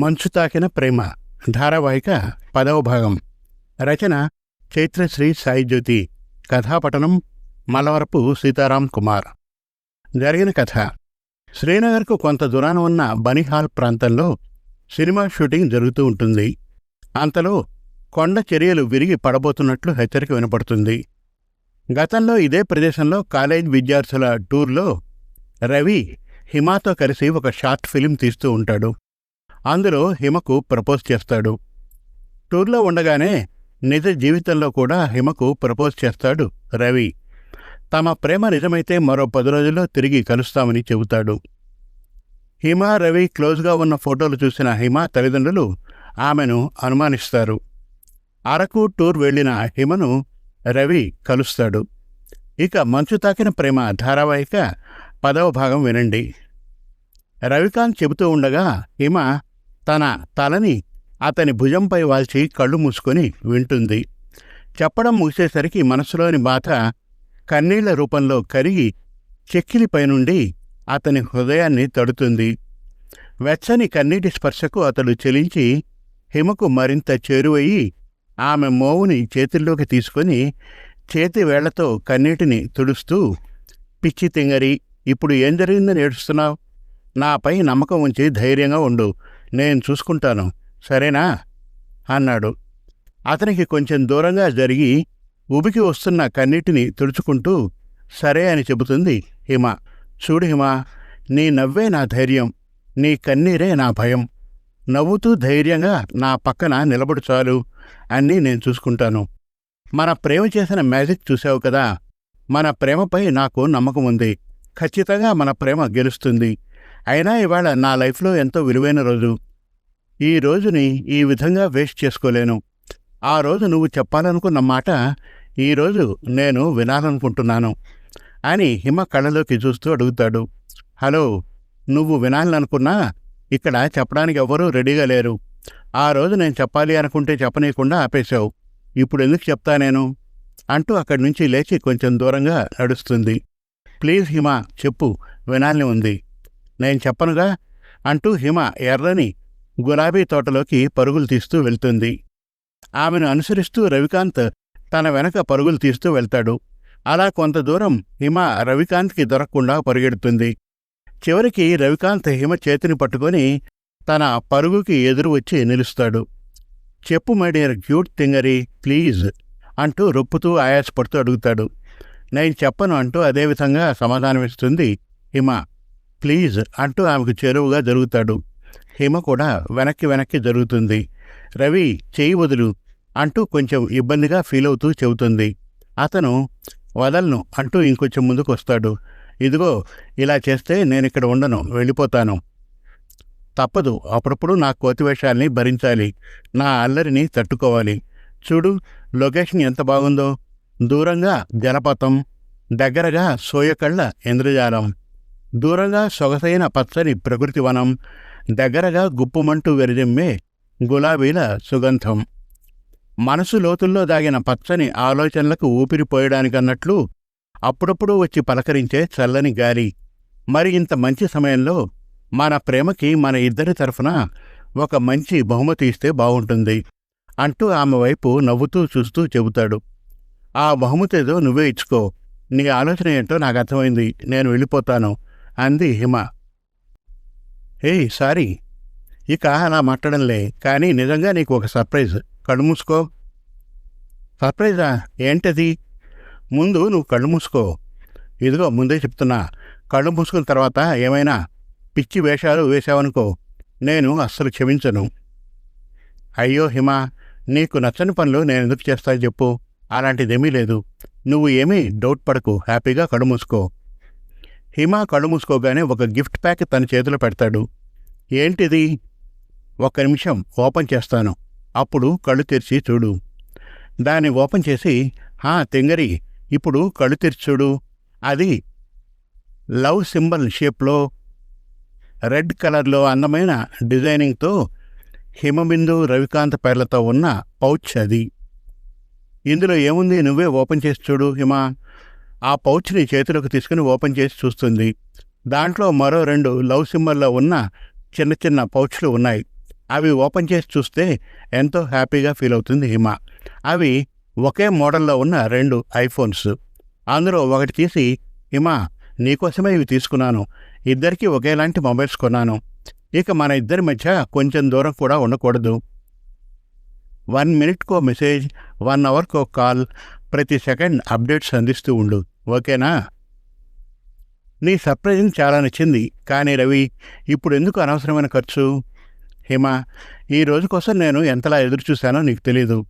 మంచు తాకిన ప్రేమ ధారావాహిక పదవ భాగం. రచన చైత్రశ్రీ సాయిజ్యోతి. కథాపఠనం మలవరపు సీతారాం కుమార్. జరిగిన కథ. శ్రీనగర్కు కొంత దూరాన ఉన్న బనిహాల్ ప్రాంతంలో సినిమా షూటింగ్ జరుగుతూ ఉంటుంది. అంతలో కొండ చర్యలు విరిగి పడబోతున్నట్లు హెచ్చరిక వినపడుతుంది. గతంలో ఇదే ప్రదేశంలో కాలేజ్ విద్యార్థుల టూర్లో రవి హిమాతో కలిసి ఒక షార్ట్ ఫిలిం తీస్తూ ఉంటాడు. అందులో హిమకు ప్రపోజ్ చేస్తాడు. టూర్లో ఉండగానే నిజ జీవితంలో కూడా హిమకు ప్రపోజ్ చేస్తాడు రవి. తమ ప్రేమ నిజమైతే మరో పది రోజుల్లో తిరిగి కలుస్తామని చెబుతాడు. హిమ రవి క్లోజ్గా ఉన్న ఫోటోలు చూసిన హిమ తల్లిదండ్రులు ఆమెను అనుమానిస్తారు. అరకు టూర్ వెళ్ళిన హిమను రవి కలుస్తాడు. ఇక మంచు తాకిన ప్రేమ ధారావాహిక పదవ భాగం వినండి. రవికాంత్ చెబుతూ ఉండగా హిమ తన తలని అతని భుజంపై వాల్చి కళ్ళు మూసుకొని వింటుంది. చెప్పడం ముగిసేసరికి మనసులోని బాధ కన్నీళ్ళ రూపంలో కరిగి చెక్కిలిపై నుండి అతని హృదయాన్ని తడుతుంది. వెచ్చని కన్నీటి స్పర్శకు అతడు చెలించి హిమకు మరింత చేరువయ్యి ఆమె మోవుని చేతుల్లోకి తీసుకొని చేతి వేళ్ళతో కన్నీటిని తుడుస్తూ పిచ్చి తింగరి ఇప్పుడు ఏం జరిగిందని ఏడుస్తున్నావు? నాపై నమ్మకం ఉంచి ధైర్యంగా ఉండు. నేను చూసుకుంటాను. సరేనా? అన్నాడు. అతనికి కొంచెం దూరంగా జరిగి ఉబికి వస్తున్న కన్నీటిని తుడుచుకుంటూ సరే అని చెబుతుంది హిమ. చూడు హిమ నీ నవ్వే నా ధైర్యం నీ కన్నీరే నా భయం. నవ్వుతూ ధైర్యంగా నా పక్కన నిలబడు చాలు. అన్నీ నేను చూసుకుంటాను. మన ప్రేమ చేసిన మ్యాజిక్ చూశావు కదా? మన ప్రేమపై నాకు నమ్మకం ఉంది. ఖచ్చితంగా మన ప్రేమ గెలుస్తుంది. అయినా ఇవాళ నా లైఫ్లో ఎంతో విలువైన రోజు. ఈ రోజుని ఈ విధంగా వేస్ట్ చేసుకోలేను. ఆ రోజు నువ్వు చెప్పాలనుకున్న మాట ఈరోజు నేను వినాలనుకుంటున్నాను. అని హిమ కళ్ళలోకి చూస్తూ అడుగుతాడు. హలో నువ్వు వినాలనుకున్నా ఇక్కడ చెప్పడానికి ఎవ్వరూ రెడీగా లేరు. ఆ రోజు నేను చెప్పాలి అనుకుంటే చెప్పనీయకుండా ఆపేశావు. ఇప్పుడు ఎందుకు చెప్తా నేను? అంటూ అక్కడి నుంచి లేచి కొంచెం దూరంగా నడుస్తుంది. ప్లీజ్ హిమ చెప్పు వినాలని ఉంది. నేను చెప్పనుగా? అంటూ హిమ ఎర్రని గులాబీ తోటలోకి పరుగులు తీస్తూ వెళ్తుంది. ఆమెను అనుసరిస్తూ రవికాంత్ తన వెనక పరుగులు తీస్తూ వెళ్తాడు. అలా కొంత దూరం హిమ రవికాంత్కి దొరకకుండా పరుగెడుతుంది. చివరికి రవికాంత్ హిమ చేతిని పట్టుకొని తన పరుగుకి ఎదురు వచ్చి నిలుస్తాడు. చెప్పు మై డియర్ క్యూట్ థింగరీ ప్లీజ్ అంటూ రొప్పుతూ ఆయాసపడుతూ అడుగుతాడు. నేను చెప్పను అంటూ అదేవిధంగా సమాధానమిస్తుంది హిమ. ప్లీజ్ అంటూ ఆమెకు చేరువుగా జరుగుతాడు. హిమ కూడా వెనక్కి వెనక్కి జరుగుతుంది. రవి చేయి వదులు అంటూ కొంచెం ఇబ్బందిగా ఫీల్ అవుతూ చెబుతుంది. అతను వదలను అంటూ ఇంకొంచెం ముందుకు వస్తాడు ఇదిగో ఇలా చేస్తే నేను ఇక్కడ ఉండను వెళ్ళిపోతాను. తప్పదు అప్పుడప్పుడు నా కోతివేషాల్ని భరించాలి. నా అల్లరిని తట్టుకోవాలి. చూడు లొకేషన్ ఎంత బాగుందో. దూరంగా జలపాతం దగ్గరగా సోయకళ్ళ ఇంద్రజాలం. దూరంగా సొగసైన పచ్చని ప్రకృతి వనం దగ్గరగా గుప్పుమంటూ వెరదిమ్మే గులాబీల సుగంధం. మనసు లోతుల్లో దాగిన పచ్చని ఆలోచనలకు ఊపిరిపోయడానికన్నట్లు అప్పుడప్పుడు వచ్చి పలకరించే చల్లని గాలి. మరి ఇంత మంచి సమయంలో మన ప్రేమకి మన ఇద్దరి తరఫున ఒక మంచి బహుమతి ఇస్తే బాగుంటుంది అంటూ ఆమె వైపు నవ్వుతూ చూస్తూ చెబుతాడు. ఆ బహుమతి ఏదో నువ్వే ఇచ్చుకో. నీ ఆలోచన ఏంటో నాకు అర్థమైంది. నేను వెళ్ళిపోతాను. అంది హిమ. ఏయ్ సారీ. ఇక అలా మాట్లాడంలే కానీ నిజంగా నీకు ఒక సర్ప్రైజ్. కళ్ళు మూసుకో. సర్ప్రైజా? ఏంటది? ముందు నువ్వు కళ్ళు మూసుకో. ఇదిగో ముందే చెప్తున్నా. కళ్ళు మూసుకున్న తర్వాత ఏమైనా పిచ్చి వేషాలు వేశావనుకో నేను అస్సలు క్షమించను. అయ్యో హిమ నీకు నచ్చని పనులు నేను ఎందుకు చేస్తా చెప్పు. అలాంటిదేమీ లేదు. నువ్వు ఏమీ డౌట్ పడకు. హ్యాపీగా కడుమూసుకో హిమ కళ్ళు మూసుకోగానే ఒక గిఫ్ట్ ప్యాక్ తన చేతిలో పెడతాడు. ఏంటిది? ఒక్క నిమిషం ఓపెన్ చేస్తాను. అప్పుడు కళ్ళు తెరిచి చూడు. దాన్ని ఓపెన్ చేసి హా తెంగరి ఇప్పుడు కళ్ళు తెరిచి చూడు. అది లవ్ సింబల్ షేప్లో రెడ్ కలర్లో అందమైన డిజైనింగ్తో హిమబిందు రవికాంత్ పేర్లతో ఉన్న పౌచ్ అది. ఇందులో ఏముంది? నువ్వే ఓపెన్ చేసి చూడు హిమ. ఆ పౌచ్ని చేతిలోకి తీసుకుని ఓపెన్ చేసి చూస్తుంది. దాంట్లో మరో రెండు లవ్ సింబల్లో ఉన్న చిన్న చిన్న పౌచ్లు ఉన్నాయి. అవి ఓపెన్ చేసి చూస్తే ఎంతో హ్యాపీగా ఫీల్ అవుతుంది హిమ. అవి ఒకే మోడల్లో ఉన్న రెండు ఐఫోన్స్. అందులో ఒకటి తీసి హిమ నీకోసమే ఇవి తీసుకున్నాను. ఇద్దరికీ ఒకేలాంటి మొబైల్స్ కొన్నాను. ఇక మన ఇద్దరి మధ్య కొంచెం దూరం కూడా ఉండకూడదు. వన్ మినిట్కో మెసేజ్ వన్ అవర్కో కాల్ ప్రతి సెకండ్ అప్డేట్స్ అందిస్తూ ఉండు. ఓకేనా? నీ సర్ప్రైజింగ్ చాలా నచ్చింది. కానీ రవి ఇప్పుడు ఎందుకు అనవసరమైన ఖర్చు? హిమా ఈ రోజు కోసం నేను ఎంతలా ఎదురు చూశానో నీకు తెలీదు.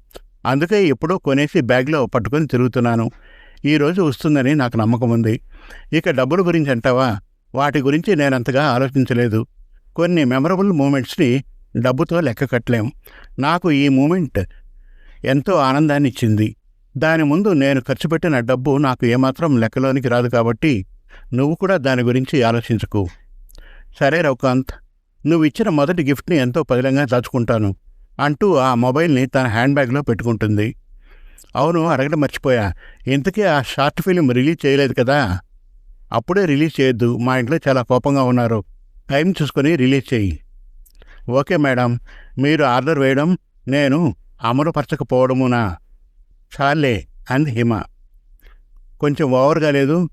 అందుకే ఎప్పుడో కొనేసి బ్యాగ్లో పట్టుకొని తిరుగుతున్నాను. ఈ రోజు వస్తుందని నాకు నమ్మకం ఉంది. ఇక డబ్బుల గురించి అంటావా? వాటి గురించి నేనంతగా ఆలోచించలేదు. కొన్ని మెమరబుల్ మూమెంట్స్ని డబ్బుతో లెక్క కట్టలేం. నాకు ఈ మూమెంట్ ఎంతో ఆనందాన్ని ఇచ్చింది దాని ముందు నేను ఖర్చు పెట్టిన డబ్బు నాకు ఏమాత్రం లెక్కలోనికి రాదు కాబట్టి నువ్వు కూడా దాని గురించి ఆలోచించకు. సరే రవికాంత్ నువ్వు ఇచ్చిన మొదటి గిఫ్ట్ని ఎంతో పదిలంగా దాచుకుంటాను అంటూ ఆ మొబైల్ని తన హ్యాండ్ బ్యాగ్లో పెట్టుకుంటుంది. అవును అడగడం మర్చిపోయా. ఇంతకీ ఆ షార్ట్ ఫిలిం రిలీజ్ చేయలేదు కదా? అప్పుడే రిలీజ్ చేయొద్దు మా ఇంట్లో చాలా కోపంగా ఉన్నారు. టైం చూసుకొని రిలీజ్ చేయి. ఓకే మేడం మీరు ఆర్డర్ వేయడం నేను అమలుపరచకపోవడమునా? చాలే అంది హిమ. కొంచెం ఓవర్గా లేదు.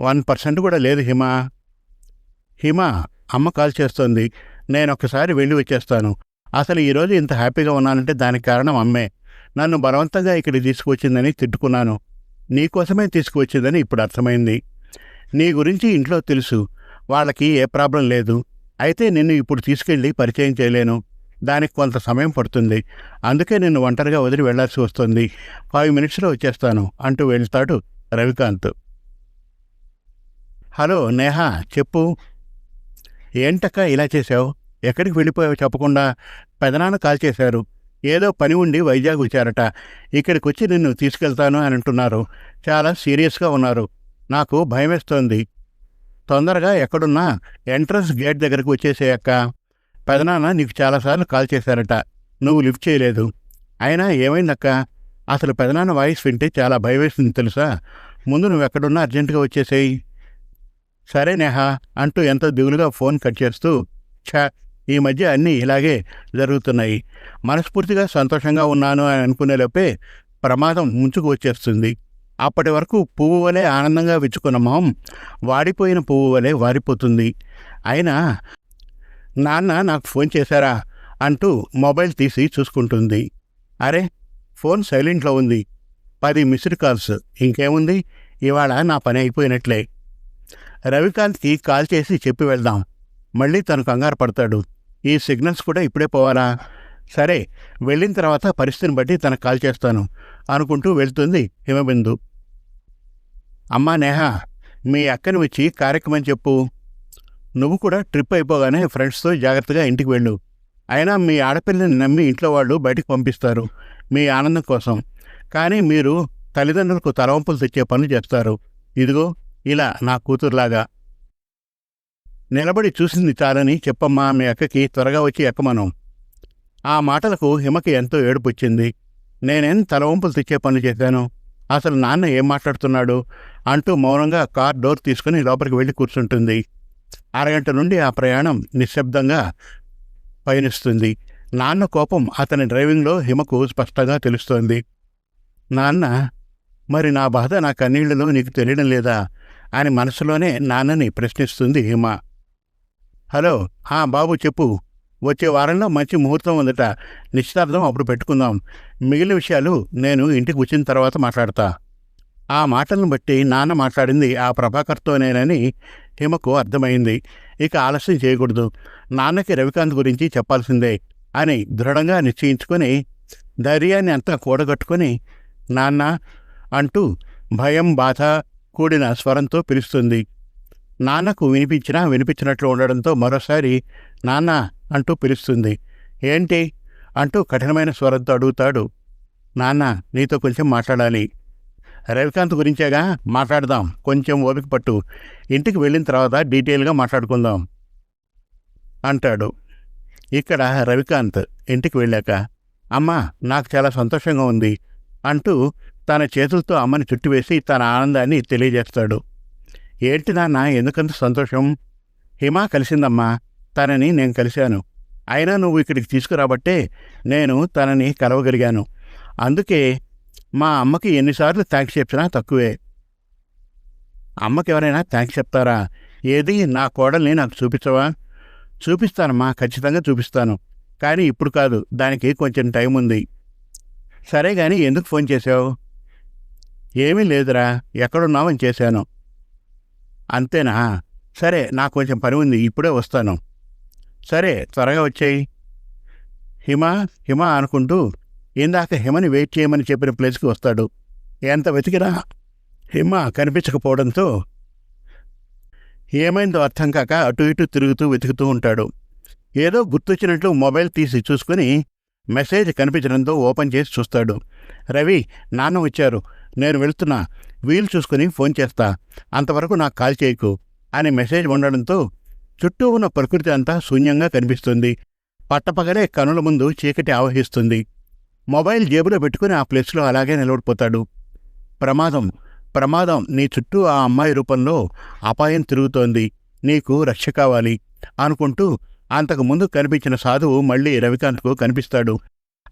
వన్ పర్సెంట్ కూడా లేదు హిమ. హిమ అమ్మ కాల్ చేస్తోంది. నేను ఒక్కసారి వెళ్ళి వచ్చేస్తాను. అసలు ఈరోజు ఇంత హ్యాపీగా ఉన్నానంటే దానికి కారణం అమ్మే. నన్ను బలవంతంగా ఇక్కడికి తీసుకువచ్చిందని తిట్టుకున్నాను. నీకోసమే తీసుకువచ్చిందని ఇప్పుడు అర్థమైంది. నీ గురించి ఇంట్లో తెలుసు. వాళ్ళకి ఏ ప్రాబ్లం లేదు. అయితే నిన్ను ఇప్పుడు తీసుకెళ్ళి పరిచయం చేయలేను. దానికి కొంత సమయం పడుతుంది. అందుకే నేను ఒంటరిగా వదిలి వెళ్ళాల్సి వస్తుంది. ఫైవ్ మినిట్స్లో వచ్చేస్తాను అంటూ వెళ్తాడు రవికాంత్. హలో నేహా చెప్పు. ఏంటక్క ఇలా చేశావు? ఎక్కడికి వెళ్ళిపోయావు చెప్పకుండా? పెదనాన్న కాల్ చేశారు. ఏదో పని ఉండి వైజాగ్ వచ్చారట. ఇక్కడికి వచ్చి నిన్ను తీసుకెళ్తాను అని అంటున్నారు. చాలా సీరియస్గా ఉన్నారు. నాకు భయమేస్తోంది. తొందరగా ఎక్కడున్నా ఎంట్రన్స్ గేట్ దగ్గరకు వచ్చేసేయక్క. పెదనాన్న నీకు చాలాసార్లు కాల్ చేశారట. నువ్వు లిఫ్ట్ చేయలేదు. అయినా ఏమైందక్క? అసలు పెదనాన్న వాయిస్ వింటే చాలా భయమేసింది తెలుసా? ముందు నువ్వు ఎక్కడున్నా అర్జెంటుగా వచ్చేసేయి. సరే నేహా అంటూ ఎంతో దిగులుగా ఫోన్ కట్ చేస్తూ ఛా ఈ మధ్య అన్నీ ఇలాగే జరుగుతున్నాయి. మనస్ఫూర్తిగా సంతోషంగా ఉన్నాను అని అనుకునేలోపే ప్రమాదం ముంచుకు వచ్చేస్తుంది. అప్పటి వరకు పువ్వు వలె ఆనందంగా విచ్చుకున్న మొహం వాడిపోయిన పువ్వు వలె వారిపోతుంది. అయినా నాన్న నాకు ఫోన్ చేశారా అంటూ మొబైల్ తీసి చూసుకుంటుంది. అరే ఫోన్ సైలెంట్లో ఉంది. పది మిస్డ్ కాల్స్. ఇంకేముంది? ఇవాళ నా పని అయిపోయినట్లే. రవికాంత్కి కాల్ చేసి చెప్పి వెళ్దాం. మళ్ళీ తను కంగారు పడతాడు. ఈ సిగ్నల్స్ కూడా ఇప్పుడే పోవాలా? సరే వెళ్ళిన తర్వాత పరిస్థితిని బట్టి తనకు కాల్ చేస్తాను అనుకుంటూ వెళ్తుంది హిమబిందు. అమ్మా నేహ మీ అక్కని వచ్చి కార్యక్రమం చెప్పు. నువ్వు కూడా ట్రిప్ అయిపోగానే ఫ్రెండ్స్తో జాగ్రత్తగా ఇంటికి వెళ్ళు. అయినా మీ ఆడపిల్లని నమ్మి ఇంట్లో వాళ్ళు బయటకు పంపిస్తారు మీ ఆనందం కోసం. కానీ మీరు తల్లిదండ్రులకు తలవంపులు తెచ్చే పనులు చేస్తారు. ఇదిగో ఇలా నా కూతురులాగా. నిలబడి చూసింది చాలని చెప్పమ్మా మీ అక్కకి త్వరగా వచ్చి ఎక్కమను. ఆ మాటలకు హిమకి ఎంతో ఏడుపొచ్చింది. నేనేం తలవంపులు తెచ్చే పనులు చేశాను? అసలు నాన్న ఏం మాట్లాడుతున్నాడు? అంటూ మౌనంగా కార్ డోర్ తీసుకుని లోపలికి వెళ్ళి కూర్చుంటుంది. అరగంట నుండి ఆ ప్రయాణం నిశ్శబ్దంగా పయనిస్తుంది. నాన్న కోపం అతని డ్రైవింగ్లో హిమకు స్పష్టంగా తెలుస్తోంది. నాన్న మరి నా బాధ నా కన్నీళ్ళలో నీకు తెలియడం లేదా? అని మనసులోనే నాన్నని ప్రశ్నిస్తుంది హిమ. హలో ఆ బాబు చెప్పు. వచ్చే వారంలో మంచి ముహూర్తం ఉందట. నిశ్చితార్థం అప్పుడు పెట్టుకుందాం. మిగిలిన విషయాలు నేను ఇంటికి వచ్చిన తర్వాత మాట్లాడతా. ఆ మాటలను బట్టి నాన్న మాట్లాడింది ఆ ప్రభాకర్తోనేనని హిమకు అర్థమైంది. ఇక ఆలస్యం చేయకూడదు. నాన్నకి రవికాంత్ గురించి చెప్పాల్సిందే అని దృఢంగా నిశ్చయించుకొని ధైర్యాన్ని అంతా కూడగట్టుకొని నాన్న అంటూ భయం బాధ కూడిన స్వరంతో పిలుస్తుంది. నాన్నకు వినిపించినా వినిపించినట్లు ఉండడంతో మరోసారి నాన్న అంటూ పిలుస్తుంది. ఏంటి? అంటూ కఠినమైన స్వరంతో అడుగుతాడు. నాన్న నీతో కొంచెం మాట్లాడాలి. రవికాంత్ గురించేగా మాట్లాడదాం. కొంచెం ఓపిక పట్టు. ఇంటికి వెళ్ళిన తర్వాత డీటెయిల్గా మాట్లాడుకుందాం. అంటాడు. ఇక్కడ రవికాంత్ ఇంటికి వెళ్ళాక అమ్మా నాకు చాలా సంతోషంగా ఉంది అంటూ తన చేతులతో అమ్మని చుట్టివేసి తన ఆనందాన్ని తెలియజేస్తాడు. ఏంటి నాన్న ఎందుకంత సంతోషం? హిమ కలిసిందమ్మా. తనని నేను కలిశాను. అయినా నువ్వు ఇక్కడికి తీసుకురాబట్టే నేను తనని కలవగలిగాను. అందుకే మా అమ్మకి ఎన్నిసార్లు థ్యాంక్స్ చెప్పినా తక్కువే. అమ్మకి ఎవరైనా థ్యాంక్స్ చెప్తారా? ఏది? నా కోడల్ని నాకు చూపించవా? చూపిస్తానమ్మా ఖచ్చితంగా చూపిస్తాను. కానీ ఇప్పుడు కాదు దానికి కొంచెం టైం ఉంది. సరే కానీ ఎందుకు ఫోన్ చేసావు ఏమీ లేదురా ఎక్కడున్నావని చేశాను. అంతేనా? సరే నాకు కొంచెం పని ఉంది ఇప్పుడే వస్తాను. సరే త్వరగా వచ్చేయి. హిమ హిమ అనుకుంటూ ఇందాక హిమని వెయిట్ చేయమని చెప్పిన ప్లేస్కి వస్తాడు. ఎంత వెతికినా హిమ కనిపించకపోవడంతో ఏమైందో అర్థం కాక అటు ఇటు తిరుగుతూ వెతుకుతూ ఉంటాడు. ఏదో గుర్తొచ్చినట్లు మొబైల్ తీసి చూసుకుని మెసేజ్ కనిపించడంతో ఓపెన్ చేసి చూస్తాడు. రవి నాన్న వచ్చారు. నేను వెళ్తున్నా. వీలు చూసుకుని ఫోన్ చేస్తా. అంతవరకు నాకు కాల్ చేయకు అని మెసేజ్ ఉండడంతో చుట్టూ ఉన్న ప్రకృతి అంతా శూన్యంగా కనిపిస్తుంది. పట్టపగలే కనుల ముందు చీకటి ఆవహిస్తుంది. మొబైల్ జేబులో పెట్టుకుని ఆ ప్లేస్లో అలాగే నిలబడిపోతాడు. ప్రమాదం ప్రమాదం నీ చుట్టూ ఆ అమ్మాయి రూపంలో అపాయం తిరుగుతోంది. నీకు రక్ష కావాలి అనుకుంటూ అంతకు ముందు కనిపించిన సాధువు మళ్ళీ రవికాంత్కు కనిపిస్తాడు.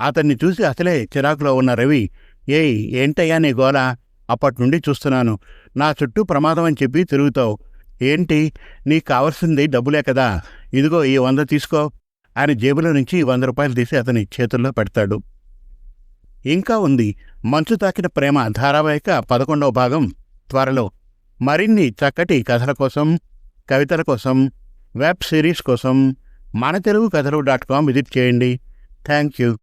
అతన్ని చూసి అసలే చిరాకులో ఉన్న రవి ఏయ్ ఏంటయ్యా నీ గోల? అప్పటి నుండి చూస్తున్నాను. నా చుట్టూ ప్రమాదం అని చెప్పి తిరుగుతావు. ఏంటి? నీకు కావలసింది డబ్బులే కదా. ఇదిగో ఈ వంద తీసుకో ఆయన జేబులో నుంచి వంద రూపాయలు తీసి అతని చేతుల్లో పెడతాడు. ఇంకా ఉంది. మంచు తాకిన ప్రేమ ధారావాహిక పదకొండవ భాగం. త్వరలో మరిన్ని చక్కటి కథల కోసం కవితల కోసం వెబ్ సిరీస్ కోసం మన తెలుగు కథలు డాట్ కామ్ విజిట్ చేయండి. Thank you